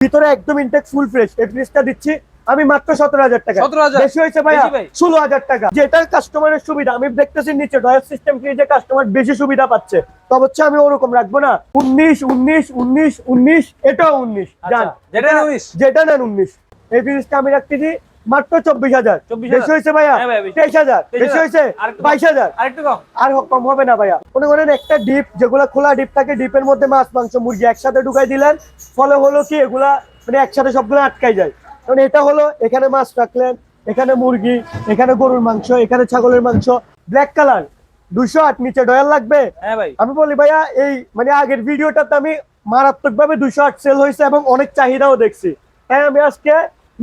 ভিতরে একদম intact full fresh এই ফ্রিজটা দিচ্ছি আমি মাত্র সতেরো হাজার টাকা। 17,000 বেশি হয়েছে ভাইয়া ভাই। ষোলো হাজার টাকা। যেটা কাস্টমারের সুবিধা আমি দেখতেছি নিচে ডয়ার সিস্টেম ফ্রিজে কাস্টমার বেশি সুবিধা পাচ্ছে। তবে হচ্ছে আমি ওরকম রাখব না উনিশ উনিশ উনিশ উনিশ এটাও উনিশ আচ্ছা, যেটা 19 যেটা নেন উনিশ। এই ফ্রিজটা আমি রাখতেছি মাত্র চব্বিশ হাজার। 24,000 বেশি হয়েছে ভাইয়া? হ্যাঁ। তেইশ হাজার। বেশি হয়েছে? বাইশ হাজার। আর কম। হবে না ভাইয়া। মনে করেন একটা ডিপ যেগুলা খোলা ডিপ থাকে ডিপের মধ্যে মাছ মাংস মুরগি একসাথে ঢুকাই দিলেন। ফলে হলো কি এগুলা মানে একসাথে সবগুলো আটকাই যায়। কারণ এটা হলো এখানে মাছ রাখলেন এখানে মুরগি এখানে গরুর মাংস এখানে ছাগলের মাংস। ব্ল্যাক কালার দুশো আট নিচে ডয়াল লাগবে। হ্যাঁ আমি বলি ভাইয়া এই মানে আগের ভিডিওটাতে আমি মারাত্মক ভাবে দুশো আট সেল হয়েছে এবং অনেক চাহিদাও দেখছি। হ্যাঁ আমি আজকে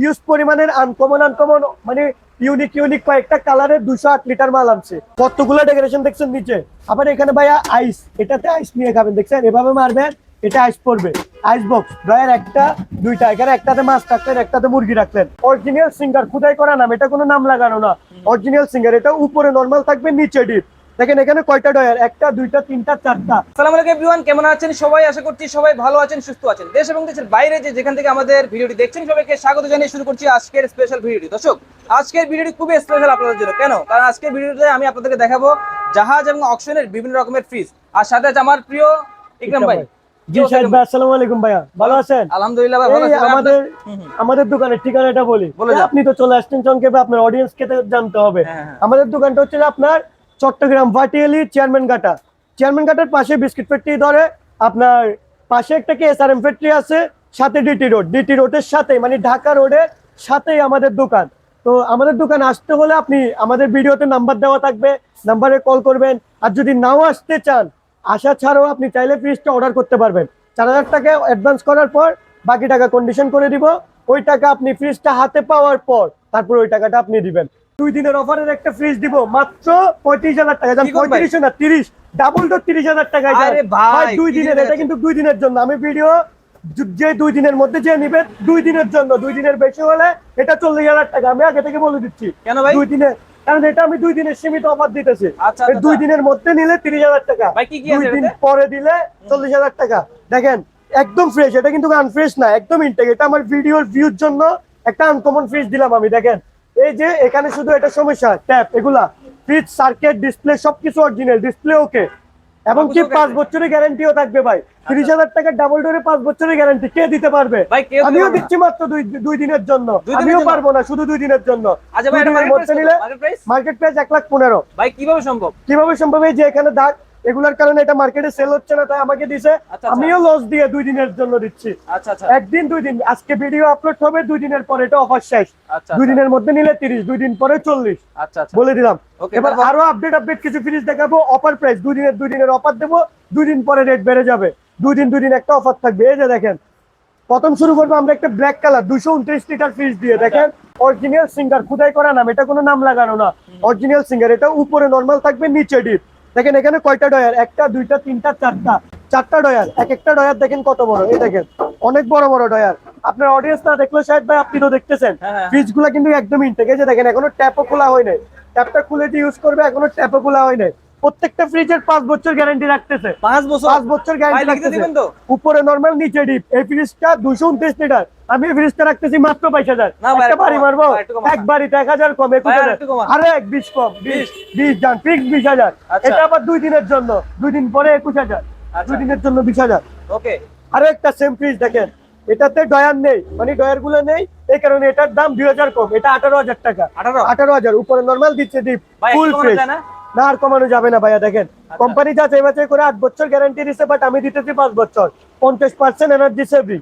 ইউজ পরিমাণের আনকমন আনকমন মানে ইউনিক ইউনিক কয়েকটা কালারের দুশো আট লিটার মাল আনছে। কতগুলো ডেকোরেশন দেখছেন নিচে? আবার এখানে ভাইয়া আইস এটাতে আইস নিয়ে খাবেন, দেখছেন? এভাবে মারবেন, এটা আইস পড়বে। আইস বক্স ড্রয়ার একটা, দুইটা, এখানে একটাতে মাছ রাখলেন, একটাতে মুরগি রাখলেন। অরিজিনাল সিঙ্গার খুদাই করা নাম, এটা কোনো নাম লাগানো না। অরিজিনাল সিঙ্গার এটা উপরে নর্মাল থাকবে, নিচে ডিপ দেখেন এখানে কয়টা ডয়ার একটা দুইটা তিনটা চারটা। সালাম আলাইকুম এভরিওয়ান কেমন আছেন? সবাই আশা করছি সবাই ভালো আছেন সুস্থ আছেন। দেশ এবং দেশের বাইরে যে যেখান থেকে আমাদের ভিডিওটি দেখছেন সবাইকে স্বাগত জানিয়ে শুরু করছি আজকের স্পেশাল ভিডিওটি দর্শক আজকের ভিডিওটি খুবই স্পেশাল আপনাদের জন্য। কেন? কারণ আজকের ভিডিওতে আমি আপনাদেরকে দেখাবো জাহাজ এবং অকশনের বিভিন্ন রকমের ফ্রিজ আর সাথে আছে আমার প্রিয় ইকরাম ভাই। জি সাহেব ভাই আসসালামু আলাইকুম ভাইয়া। ভালো আছেন? আলহামদুলিল্লাহ ভাই ভালো আছি। আমাদের। আমাদের দোকানের ঠিকানাটা বলি। আপনি তো চলে আসছেন সংক্ষেপে আপনার অডিয়েন্স কে জানতে হবে। হ্যাঁ, হ্যাঁ। আমাদের দোকানটা হচ্ছে আপনার চট্টগ্রাম ভাটিয়ালি চেয়ারম্যান ঘাটা। চেয়ারম্যান ঘাটার পাশে বিস্কিট ফ্যাক্টরি ধরে, আপনার পাশে একটা কি এস আর এম ফ্যাক্টরি আছে, সাথে ডিটি রোড ডিটি রোডের সাথে মানে ঢাকা রোডের সাথেই আমাদের দোকান। তো আমাদের দোকান আসতে হলে আপনি আমাদের ভিডিওতে নাম্বার দেওয়া থাকবে, নাম্বারে কল করবেন। আর যদি নাও আসতে চান, আসা ছাড়াও আপনি চাইলে ফ্রিজটা অর্ডার করতে পারবেন। চার হাজার টাকা অ্যাডভান্স করার পর বাকি টাকা কন্ডিশন করে দিব। ওই টাকা আপনি ফ্রিজটা হাতে পাওয়ার পর, তারপর ওই টাকাটা আপনি দিবেন। দুই দিনের অফারের একটা ফ্রিজ দিব। মাত্র পঁয়ত্রিশ হাজার টাকা। পঁয়ত্রিশ না তিরিশ। ডাবল তো তিরিশ হাজার ভাই, দুই দিনের এটা কিন্তু দুই দিনের জন্য। আমি ভিডিও যে দুই দিনের মধ্যে যে নিবে দুই দিনের জন্য। দুই দিনের বেশি হলে এটা চল্লিশ হাজার টাকা। আমি আগে থেকে বলে দিচ্ছি। কেন ভাই? দুই দিনের কারণ এটা আমি দুই দিনের সীমিত অফার দিতেছি। আচ্ছা, আচ্ছা, দুই আচ্ছা। দিনের মধ্যে নিলে তিরিশ হাজার টাকা। দুই দিন পরে দিলে চল্লিশ হাজার টাকা। দেখেন একদম ফ্রেশ এটা কিন্তু আনফ্রেশ না একদম ইনটেক এটা আমার ভিডিওর ভিউর জন্য একটা আনকমন ফ্রিজ দিলাম আমি দেখেন। এই যে এখানে শুধু এটা সমস্যা ট্যাপ এগুলা ফ্রিজ সার্কিট ডিসপ্লে সবকিছু অরিজিনাল ডিসপ্লে ওকে এবং কি পাঁচ বছরের গ্যারান্টিও থাকবে ভাই। তিরিশ হাজার টাকার ডাবল ডোরে পাঁচ বছরের গ্যারান্টি কে দিতে পারবে? আমিও দিচ্ছি মাত্র দুই দুই দিনের জন্য। আমিও পারব না শুধু দুই দিনের জন্য। আচ্ছা ভাই এটা মার্কেট মার্কেট প্রাইস এক লাখ পনেরো। ভাই কীভাবে সম্ভব? কীভাবে সম্ভব? এই যে এখানে দাগ এগুলার কারণে এটা মার্কেটে সেল হচ্ছে না তাই আমাকে দিছে। আচ্ছা। আমিও লস দিয়ে দুই দিনের জন্য দিচ্ছি। আচ্ছা আচ্ছা। একদিন দুই দিন। আজকে ভিডিও আপলোড হবে দুই দিনের পরে এটা অফার শেষ। আচ্ছা দুই দিনের মধ্যে নিলে তিরিশ দুই দিন পরে চল্লিশ। আচ্ছা আচ্ছা। বলে দিলাম। এবার আরও আপডেট আপডেট কিছু ফ্রিজ দেখাবো। অফার প্রাইস দুই দিনের দুই দিনের অফার দেবো। দুই দিন পরে রেট বেড়ে যাবে। দুই দিন দুই দিন একটা অফার থাকবে। এই যে দেখেন প্রথম শুরু করব আমরা একটা ব্ল্যাক কালার দুশো উনত্রিশ লিটার ফ্রিজ দিয়ে। দেখেন অরিজিনাল সিঙ্গার খুদাই করা নাম এটা কোনো নাম লাগানো না। অরিজিনাল সিঙ্গার এটা উপরে নর্মাল থাকবে নিচে ডিপ দেখেন এখানে কয়টা ডয়ার? একটা দুইটা তিনটা চারটা। চারটা ডয়ার। এক একটা ডয়ার দেখেন কত বড়। এই দেখেন অনেক বড় বড় ডয়ার। আপনার অডিয়েন্স না দেখল সাহেব ভাই আপনি তো দেখতেছেন। হ্যাঁ, হ্যাঁ। ফ্রিজগুলা কিন্তু একদম ইনটেক এই যে দেখেন এখনও ট্যাপও খোলা হয় নাই। ট্যাপটা খুলে ইউজ করবে এখনও ট্যাপও খোলা হয় নাই। প্রত্যেকটা ফ্রিজের পাঁচ বছর গ্যারান্টি রাখতেছে। পাঁচ বছর? পাঁচ বছর গ্যারান্টি? রাখতেছে। উপরে নরমাল নিচে ডিপ এই ফ্রিজটা দুশো উনত্রিশ লিটার আমি ফ্রিজটা রাখতেছি মাত্র বাইশ হাজার। একটা বাড়ি মারবো। এক বাড়িতে এক হাজার কম একুশ হাজার। আরে এক বিশ কম বিশ বিশ। যান ফিক্স বিশ হাজার। আচ্ছা। এটা আবার দুই দিনের জন্য। দুই দিন পরে একুশ হাজার। আচ্ছা। দুই দিনের জন্য বিশ হাজার। ওকে। আরও একটা সেম ফ্রিজ দেখেন। এটাতে ডয়ার নেই। মানে ডয়ারগুলো নেই। এই কারণে এটার দাম দুই হাজার কম। এটা আঠারো হাজার টাকা। 18? আঠারো হাজার। উপরে নর্মাল দিচ্ছে ডিপ ফুল ফ্রিজ না? আর কমানো যাবে না ভাইয়া দেখেন। আচ্ছা। কোম্পানি যা চেয়ে করে আট বছর গ্যারান্টি দিচ্ছে বাট আমি দিতেছি পাঁচ বছর। পঞ্চাশ percent energy saving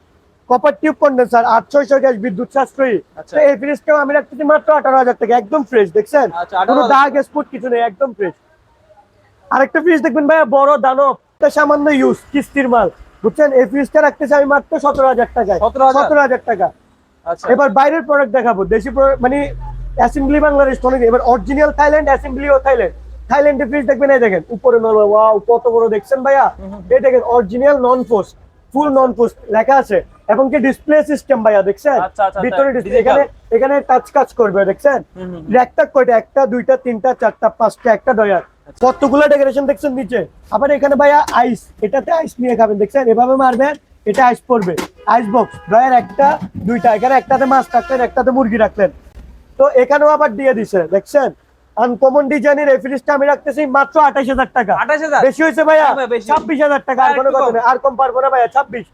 copper tube condenser আটশো গ্যাস বিদ্যুৎ সাশ্রয়ী। আচ্ছা। এই ফ্রিজটাও আমি রাখতেছি মাত্র আঠারো হাজার টাকা একদম ফ্রেশ দেখছেন? আচ্ছা, 18,000 কোনো দাগ স্পট কিছু নেই একদম ফ্রেশ আরেকটা ফ্রিজ দেখবেন ভাইয়া বড় দানব। সামান্য ইউজ কিস্তির মাল। বুঝছেন? এই ফ্রিজটা রাখতেছি আমি মাত্র সতেরো হাজার টাকায়। 17,000? সতেরো হাজার টাকা। আচ্ছা। এবার বাইরের প্রোডাক্ট দেখাবো। দেশি মানে অ্যাসেম্বলি বাংলাদেশ অনেক এবার অরিজিনাল থাইল্যান্ড অ্যাসেম্বলিও থাইল্যান্ড থাইল্যান্ডে ফ্রিজ দেখবেন এই দেখেন উপরে নল ওয়াও কত বড় দেখছেন ভাইয়া? এই দেখেন original non post full non post লেখা আছে। এবং কি ডিসপ্লে সিস্টেম ভাইয়া দেখছেন? আচ্ছা, আচ্ছা, ভিতরে আচ্ছা, ডিসপ্লে এখানে এখানে টাচ কাজ করবে দেখছেন? একটা কয়টা? একটা দুইটা তিনটা চারটা পাঁচটা একটা ডয়ার কতগুলো ডেকোরেশন দেখছেন নিচে? আবার এখানে ভাইয়া আইস এটাতে আইস নিয়ে খাবেন দেখছেন? এভাবে মারবেন এটা আইস পড়বে। আইস বক্স ড্রয়ার একটা দুইটা এখানে একটাতে মাছ রাখলেন একটাতে মুরগি রাখলেন। তো এখানেও আবার দিয়ে দিছে দেখছেন? আনকমন ডিজাইনের এই ফ্রিজটা আমি রাখতেছি মাত্র আঠাশ হাজার টাকা। আঠাশ হাজার? বেশি হয়েছে ভাইয়া? হ্যাঁ। ছাব্বিশ হাজার টাকা আর কোনো কথা আর কম পারব না ভাইয়া ছাব্বিশ।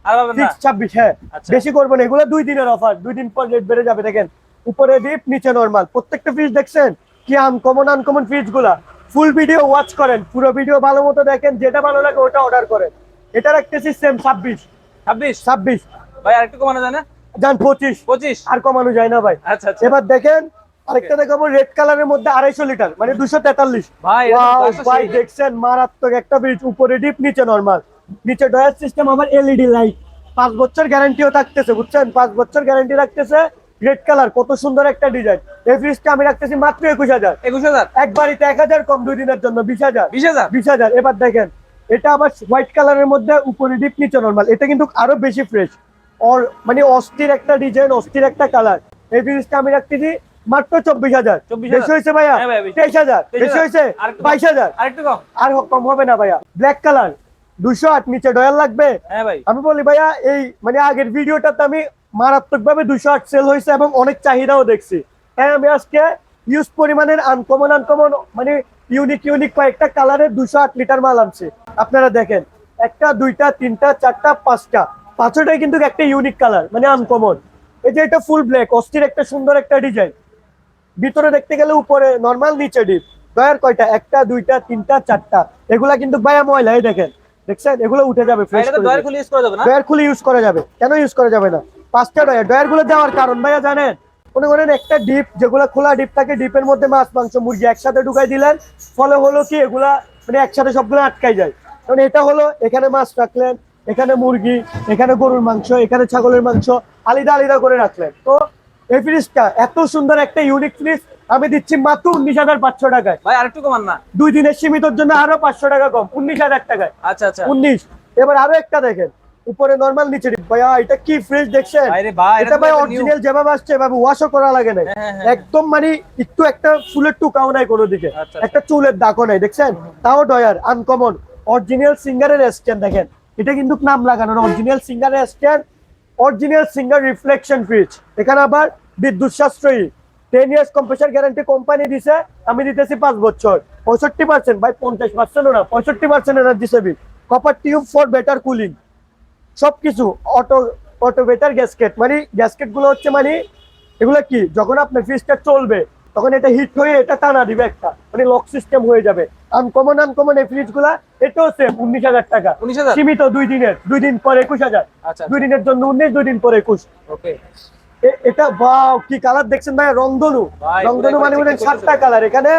ছাব্বিশ হ্যাঁ। আচ্ছা। বেশি করব না এগুলো দুই দিনের অফার দুই দিন পর রেট বেড়ে যাবে দেখেন। উপরে ডিপ নিচে নরমাল প্রত্যেকটা ফ্রিজ দেখছেন কি আনকমন আনকমন ফ্রিজগুলা? ফুল ভিডিও ওয়াচ করেন পুরো ভিডিও ভালো মতো দেখেন যেটা ভালো লাগে ওটা অর্ডার করেন। এটা রাখতেছি সেম ছাব্বিশ। ছাব্বিশ? ছাব্বিশ। ভাই আরেকটু কমানো যায় না? যান পঁচিশ। পঁচিশ? আর কমানো যায় না ভাই। আচ্ছা আচ্ছা। এবার দেখেন আরেকটা দেখাবো রেড কালারের মধ্যে আড়াইশো লিটার মানে দুশো তেতাল্লিশ। ভাই। দেখছেন মারাত্মক একটা ব্রিজ উপরে ডিপ নিচে নরমাল নিচে ডয়ার সিস্টেম আবার এলইডি লাইট পাঁচ বছর গ্যারান্টিও থাকতেছে বুঝছেন? পাঁচ বছর গ্যারান্টি রাখতেছে রেড কালার কত সুন্দর একটা ডিজাইন এই ফ্রিজটা আমি রাখতেছি মাত্র একুশ হাজার। একুশ হাজার? এক বাড়িতে এক হাজার কম দুই দিনের জন্য বিশ হাজার। বিশ হাজার? বিশ হাজার এবার দেখেন এটা আবার হোয়াইট কালারের মধ্যে উপরে ডিপ নিচে নরমাল এটা কিন্তু আরও বেশি ফ্রেশ মানে অস্থির একটা ডিজাইন অস্থির একটা কালার এই ফ্রিজটা আমি রাখতেছি মাত্র চব্বিশ হাজার। বেশি হয়েছে ভাইয়া? হ্যাঁ তেইশ হাজার। বেশি হয়েছে? বাইশ হাজার। আর কম। হবে না ভাইয়া। ব্ল্যাক কালার দুশো আট নিচে ডয়ার লাগবে। হ্যাঁ আমি বলি ভাইয়া এই মানে আগের ভিডিওটাতে আমি মারাত্মক ভাবে দুশো আট সেল হয়েছে এবং অনেক চাহিদাও দেখছি। হ্যাঁ আমি আজকে ইউজ পরিমাণের আনকমন আনকমন মানে ইউনিক ইউনিক কয়েকটা কালারের দুশো আট লিটার মাল আনছি। আপনারা দেখেন একটা দুইটা তিনটা চারটা পাঁচটা। পাঁচটাই কিন্তু একটা ইউনিক কালার মানে আনকমন এই যে এটা ফুল ব্ল্যাক অস্থির একটা সুন্দর একটা ডিজাইন ভিতরে দেখতে গেলে উপরে নর্মাল নিচে ডিপ। দয়ার কয়টা? একটা দুইটা তিনটা চারটা। এগুলা কিন্তু ভাইয়া ময়লা এই দেখেন। দেখছেন? এগুলো উঠে যাবে ডয়ার খুলে ইউজ করা যাবে না? ডয়ার খুলে ইউজ করা যাবে। কেন ইউজ করা যাবে না? পাঁচটা ডয়ার ডয়ারগুলো দেওয়ার কারণ ভাইয়া জানেন? মনে করেন একটা ডিপ যেগুলো খোলা ডিপ থাকে ডিপের মধ্যে মাছ মাংস মুরগি একসাথে ঢুকাই দিলেন। ফলে হলো কি এগুলা মানে একসাথে সবগুলো আটকাই যায়। কারণ এটা হলো এখানে মাছ রাখলেন এখানে মুরগি এখানে গরুর মাংস এখানে ছাগলের মাংস আলাদা আলাদা করে রাখলেন। তো এই ফ্রিজটা এত সুন্দর একটা ইউনিক ফ্রিজ আমি দিচ্ছি মাত্র উনিশ হাজার পাঁচশো টাকায়। ভাই আরেকটু কমান না। দুই দিনের সীমিতর জন্য আরও পাঁচশো টাকা কম উনিশ হাজার টাকায়। আচ্ছা আচ্ছা। উনিশ। এবার আরও একটা দেখেন উপরে নরমাল নিচে ভাইয়া এটা কি ফ্রিজ দেখছেন? এটা ভাই অরিজিনাল যেভাবে আসছে এভাবে ওয়াশও করা লাগে না হ্যাঁ, হ্যাঁ, হ্যাঁ। একদম মানে একটু একটা ফুলের টুকাও নাই কোনো দিকে আচ্ছা, একটা চুলের দাগও নাই দেখছেন? তাও ডয়ার আনকমন অরিজিনাল সিঙ্গারের স্ট্যান্ড দেখেন। এটা কিন্তু নাম লাগানো অরিজিনাল সিঙ্গারের stand original Singer reflection fridge এখানে আবার বিদ্যুৎ সাশ্রয়ী। Ten years compressor guarantee company দিছে আমি দিতেছি পাঁচ বছর। পঁয়ষট্টি পার্সেন্ট ভাই পঞ্চাশ পার্সেন্টও না পঁয়ষট্টি percent energy saving copper tube for better cooling সবকিছু অটো অটো বেটার গ্যাসকেট মানে গ্যাসকেটগুলো হচ্ছে মানে এগুলো কি? যখন আপনার ফ্রিজটা চলবে তখন এটা হিট হয়ে এটা টানা দিবে একটা। মানে লক সিস্টেম হয়ে যাবে। আনকমন আনকমন এই ফ্রিজগুলা এটাও সেম উনিশ হাজার টাকা। সীমিত দুই দিনের দুই দিন পর একুশ হাজার। আচ্ছা। দুই দিনের জন্য উনিশ দুই দিন পর একুশ। ওকে এটা বাও কি কালার দেখছেন ভাই রংধনু রংধনু মানে বলেন সাতটা কালার এখানে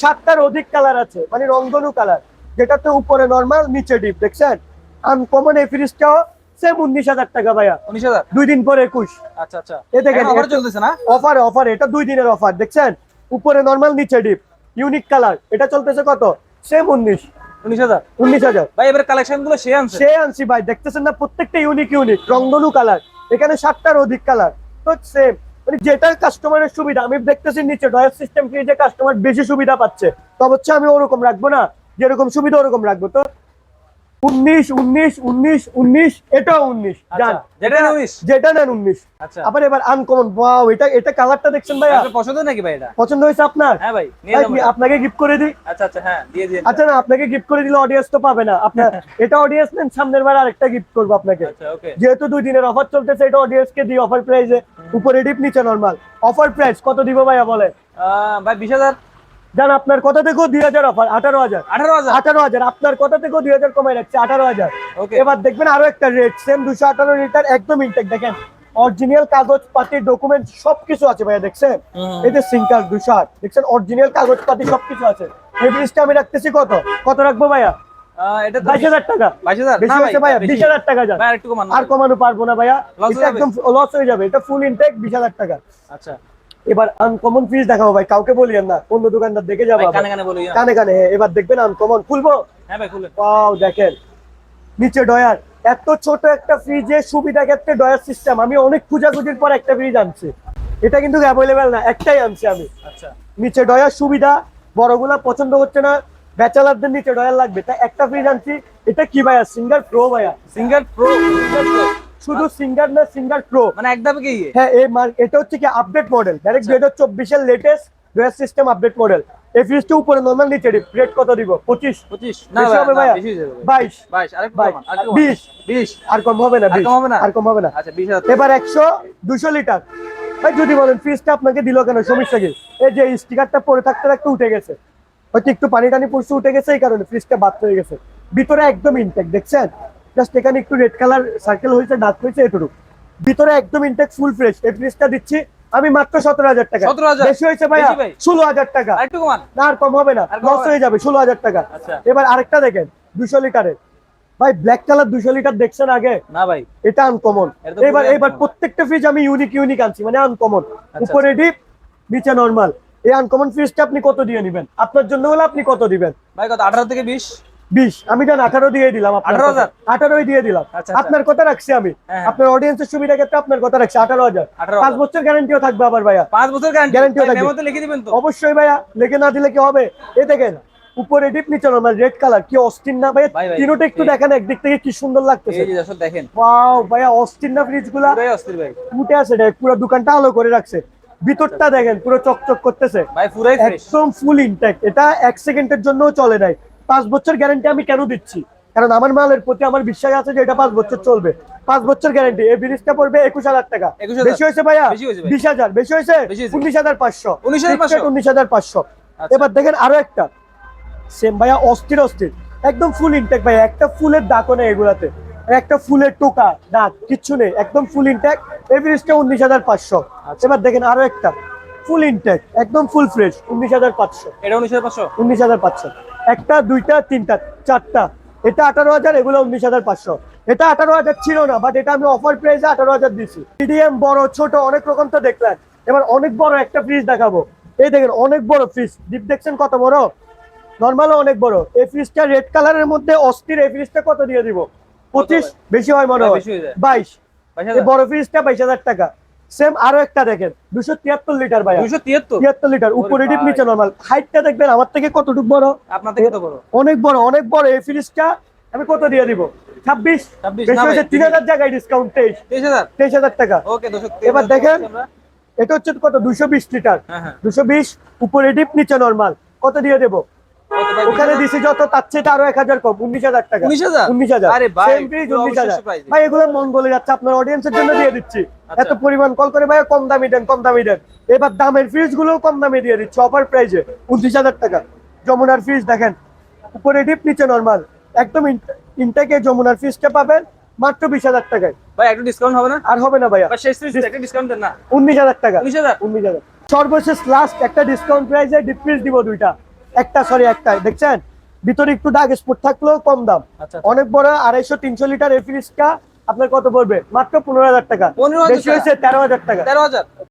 সাতটার অধিক কালার আছে। মানে রংধনু কালার যেটাতে উপরে নর্মাল নিচে ডিপ দেখছেন? আনকমন এই ফ্রিজটাও সেম উনিশ হাজার টাকা ভাইয়া। উনিশ হাজার? দুই দিন পরে একুশ। আচ্ছা আচ্ছা। এ দেখেন, অফার চলতেছে না? অফার অফার এটা দুই দিনের অফার দেখছেন? উপরে নর্মাল নিচে ডিপ ইউনিক কালার এটা চলতেছে কত? সেম উনিশ। উনিশ হাজার? উনিশ হাজার। ভাই এবার কালেকশনগুলো সে আনছে? সে আনছি ভাই। দেখতেছেন না প্রত্যেকটা ইউনিক ইউনিক রংধনু কালার এখানে সাতটার অধিক কালার তো সেম মানে যেটা কাস্টমারের সুবিধা, আমি দেখতেছি নিচে ডয়ার সিস্টেম যে কাস্টমার বেশি সুবিধা পাচ্ছে তবে হচ্ছে আমি ওরকম রাখব না, যেরকম সুবিধা ওরকম রাখব। তো উনিশ উনিশ উনিশ উনিশ এটাও উনিশ। আচ্ছা, যেটা নেন 19? যেটা নেন উনিশ। আচ্ছা। আবার এবার আনকমন এটা এটা কালারটা দেখছেন ভাইয়া? আপনার পছন্দ নাকি ভাই এটা? পছন্দ হয়েছে আপনার? হ্যাঁ ভাই কি আপনাকে গিফট করে দিই। আচ্ছা আচ্ছা হ্যাঁ দিয়ে আচ্ছা না আপনাকে গিফট করে দিলে অডিয়েন্স তো পাবে না। আপনার এটা অডিয়েন্স নেন সামনের বার আরেকটা গিফট করব আপনাকে। যেহেতু দুই দিনের অফার চলতেছে এটা অডিয়েন্স কে দিই অফার প্রাইসে উপরে ডিপ নিচে নরমাল অফার প্রাইস কত দিব ভাইয়া বলে ভাই বিশ হাজার। জান আপনার কথা থেকেও দুই হাজার অফার আঠারো হাজার। আঠারো হাজার? আঠারো হাজার। আপনার কথা থেকেও দুই হাজার কমাই রাখছে? আঠারো হাজার। এবার দেখবেন আরও একটা রেট সেম দুশো আঠারো লিটার একদম ইনটেক দেখেন অরিজিনাল কাগজ পাতি ডকুমেন্ট সবকিছু আছে ভাইয়া দেখছেন। এই যে সিঙ্কার দুশো আট দেখছেন? অরিজিনাল কাগজ পাতি সবকিছু আছে। এই ফ্রিজটা আমি রাখতেছি কত? কত রাখব ভাইয়া? এটা বাইশ হাজার টাকা। বাইশ হাজার? ভাইয়া বিশ হাজার টাকা যান। আর কমানো। পারব না ভাইয়া? একদম লস হয়ে যাবে। এটা ফুল ইনটেক বিশ হাজার টাকা। আচ্ছা। এবার আনকমন ফ্রিজ দেখাবো ভাই কাউকে বলিয়েন না অন্য দোকানদার দেখে যাব কানে কানে বলি হ্যাঁ। কানে কানে হ্যাঁ, এবার দেখবেন আনকমন খুলবো? হ্যাঁ ভাই দেখেন। নিচে ডয়ার এত ছোট একটা ফ্রিজে সুবিধা ক্ষেত্রে ডয়ার সিস্টেম আমি অনেক খুঁজাখুঁজির পর একটা ফ্রিজ আনছি। এটা কিন্তু অ্যাভেলেবেল না একটাই আনছি আমি। আচ্ছা। নিচে ডয়ার সুবিধা বড়গুলা পছন্দ হচ্ছে না ব্যাচেলারদের নিচে ডয়ার লাগবে। তাই একটা ফ্রিজ আনছি এটা কি ভাইয়া? সিঙ্গার প্রো ভাইয়া। সিঙ্গার প্রো শুধু সিঙ্গার না সিঙ্গার প্রো মানে একদমই কি? হ্যাঁ এই এটা হচ্ছে কি আপডেট মডেল ডাইরেক্ট দুই হাজার চব্বিশের latest drawer system update model এই ফ্রিজটা উপরে নর্মাল নিচে রেট কত দিব? পঁচিশ। পঁচিশ। না। বাইশ। বাইশ। বিশ। বিশ। আর কম হবে না আর 20 কম হবে না? আর কম হবে না। আচ্ছা বিশ এবার একশো দুশো লিটার ভাই যদি বলেন ফ্রিজটা আপনাকে দিল কেন? সমস্যা কি? এই যে স্টিকারটা পরে থাকতে থাকতে উঠে গেছে। হয়তো একটু পানি টানি পড়ছে উঠে গেছে এই কারণে ফ্রিজটা বাদ হয়ে গেছে। ভিতরে একদম ইনটেক দেখছেন? জাস্ট এখানে একটু রেড কালার সার্কেল হয়েছে ডাক হয়েছে এটুকু। ভিতরে একদম ইনটেক ফুল ফ্রেশ এই ফ্রিজটা দিচ্ছি আমি মাত্র সতেরো হাজার টাকা। বেশি হয়েছে ভাই। ষোলো হাজার টাকা। না আর কম হবে না। লস হয়ে যাবে ষোলো হাজার টাকা। আচ্ছা। এবার আরেকটা দেখেন দুশো লিটারের। ভাই ব্ল্যাক কালার দুশো লিটার দেখছেন আগে? না ভাই। এটা আনকমন এবার এবার প্রত্যেকটা ফ্রিজ আমি ইউনিক ইউনিক আনছি মানে আনকমন আচ্ছা, উপরে ডিপ নিচে নরমাল এই আনকমন ফ্রিজটা আপনি কত দিয়ে নেবেন? আপনার জন্য হলে আপনি কত দিবেন? ভাই কত? আঠারো থেকে বিশ? বিশ। আমি জান আঠারো দিয়ে দিলাম আপনার 18,000? আঠারোই দিয়ে দিলাম। আচ্ছা, আচ্ছা। আপনার কথা রাখছি আমি। হ্যাঁ। আপনার অডিয়েন্সের সুবিধা ক্ষেত্রে আপনার কথা রাখছি। আঠারো হাজার। 18,000 পাঁচ বছর গ্যারান্টিও থাকবে আবার ভাইয়া। পাঁচ বছর গ্যারান্টি থাকবে। লিখে দিবেন তো? অবশ্যই ভাইয়া। লেগে না দিলে কি হবে? এ দেখেন উপরে ডিপ নিচে নরমাল রেড কালার কি অস্টিন না ভাই তিনোটা একটু দেখেন একদিক থেকে কি সুন্দর লাগতেছে। এই আসলে দেখেন। ওয়াও ভাইয়া অস্টিন না ফ্রিজগুলা? অস্থির ভাই। উঠে আছে দেখ পুরো দোকানটা আলো করে রাখছে। ভিতরটা দেখেন পুরো চকচক করতেছে। ভাই পুরাই ফ্রেশ একদম ফুল ইনটেক এটা এক সেকেন্ডের জন্য চলে নাই। পাঁচ বছর গ্যারান্টি আমি কেন দিচ্ছি? কারণ আমার মালের প্রতি আমার বিশ্বাস আছে যে এটা পাঁচ বছর চলবে। পাঁচ বছর গ্যারান্টি এই ব্রিজটা পড়বে একুশ হাজার টাকা। বেশি হয়েছে ভাইয়া? বেশি হাজার। বেশি হয়েছে? উনিশ হাজার পাঁচশো। 19,500 উনিশ হাজার পাঁচশো। আচ্ছা। এবার দেখেন আরও একটা। সেম ভাইয়া অস্থির অস্থির। একদম ফুল ইনটেক ভাইয়া একটা ফুলের দাগও নেই এগুলাতে। একটা ফুলের টোকা দাগ কিচ্ছু নেই। একদম ফুল ইনটেক এভারেজটা উনিশ হাজার পাঁচশো। আচ্ছা। এবার দেখেন আরও একটা। ফুল ইনটেক একদম ফুল ফ্রেশ উনিশ হাজার পাঁচশো। এটা উনিশ হাজার পাঁচশো? উনিশ হাজার পাঁচশো। একটা দুইটা তিনটা চারটা। এটা আঠারো হাজার এগুলো উনিশ হাজার পাঁচশো। এটা আঠারো হাজার ছিল না বাট এটা আমি অফার প্রাইসে আঠারো হাজার দিচ্ছি মিডিয়াম বড় ছোট অনেক রকম তো দেখলেন। এবার অনেক বড় একটা ফ্রিজ দেখাবো। এই দেখেন অনেক বড় ফ্রিজ ডিপ দেখছেন কত বড়? নর্মালও অনেক বড়। এই ফ্রিজটা রেড কালারের মধ্যে অস্থির। এই ফ্রিজটা কত দিয়ে দিব? পঁচিশ? বেশি হয় মনে হ্যাঁ। বাইশ? বড় ফ্রিজটা বাইশ হাজার টাকা। সেম আরও একটা দেখেন। দুশো তিয়াত্তর লিটার ভাই দুইশো তিয়াত্তর? লিটার উপরে ডিপ। নিচে নর্মাল হাইটটা দেখবেন আমার থেকে কতটুকু বড়? আপনার থেকে বড়? অনেক বড় অনেক বড়। এই ফ্রিজটা আমি কত দিয়ে দিব? ছাব্বিশ? 26 বেশি না ভাই, হয়েছে তিন হাজার জায়গায় ডিসকাউন্ট তেইশ। তেইশ হাজার? টাকা। ওকে এবার দেখেন। এটা হচ্ছে কত? দুশো বিশ লিটার হ্যাঁ হ্যাঁ। দুশো বিশ উপরে ডিপ নিচে নর্মাল কত দিয়ে দেবো? ওখানে দিছি যত তার চেয়ে আরও এক হাজার কম। উনিশ হাজার টাকা। উনিশ হাজার? আরে ভাই, Same fridge, পুরো 19,000 অবিশ্বাস্য price। ভাই এগুলো মন বলে যাচ্ছে আপনার অডিয়েন্সের জন্য দিয়ে দিচ্ছি। আচ্ছা। এত পরিমাণ কল করে ভাই কম দামি দেন কম দামি দেন। এবার দামের ফ্রিজগুলো কম দামে দিয়ে দিচ্ছি অফার প্রাইজে উনত্রিশ হাজার টাকা। যমুনার ফ্রিজ দেখেন উপরে ডিপ নিচে নর্মাল একদম ইনটেকে যমুনার ফ্রিজটা পাবেন মাত্র বিশ হাজার টাকায়। ভাই একটু ডিসকাউন্ট হবে না? আর হবে না ভাইয়া। শেষ একটা ডিসকাউন্ট দেন না। উনিশ হাজার টাকা। উনিশ হাজার? উনিশ হাজার। সর্বশেষ লাস্ট একটা ডিসকাউন্ট প্রাইসে ডিপ ফ্রিজ দিব দুইটা। একটা সরি একটা। দেখছেন? ভিতরে একটু দাগ স্পট থাকলেও কম দাম। আচ্ছা অনেক বড় আড়াইশো তিনশো লিটার এই ফ্রিজটা আপনার কত পড়বে? মাত্র পনেরো হাজার টাকা। বেশি হয়েছে তেরো হাজার টাকা। তেরো হাজার।